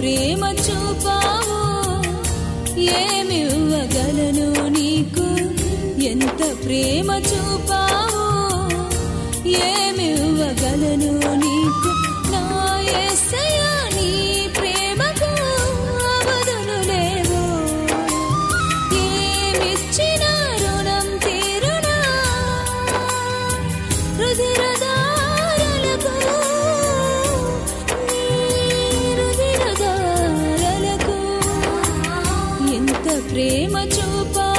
ప్రేమ చూపావు. ఏమివ్వగలను నీకు? ఎంత ప్రేమ చూపావు? ఏమివ్వ goodbye.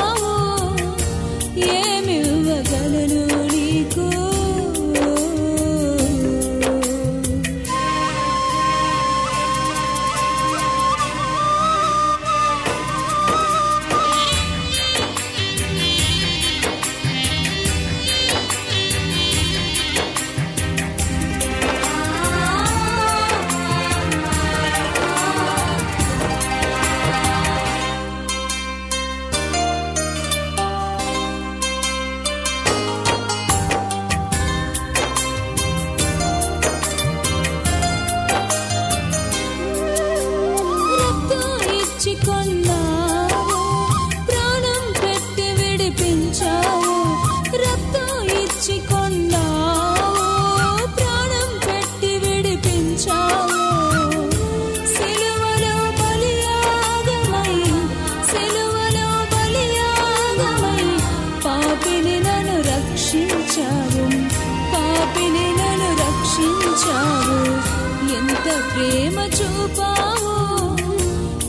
ఎంత ప్రేమ చూపావు?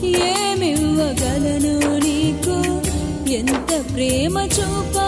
ఏమివ్వగలను నీకు? ఎంత ప్రేమ చూపా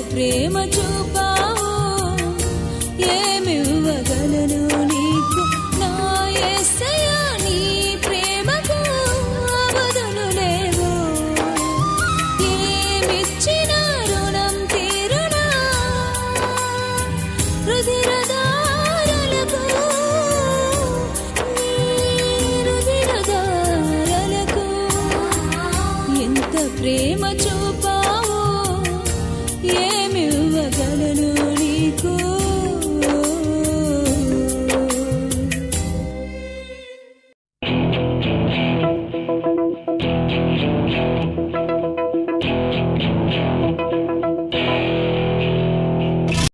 ప్రేమ చూపావు. ఏ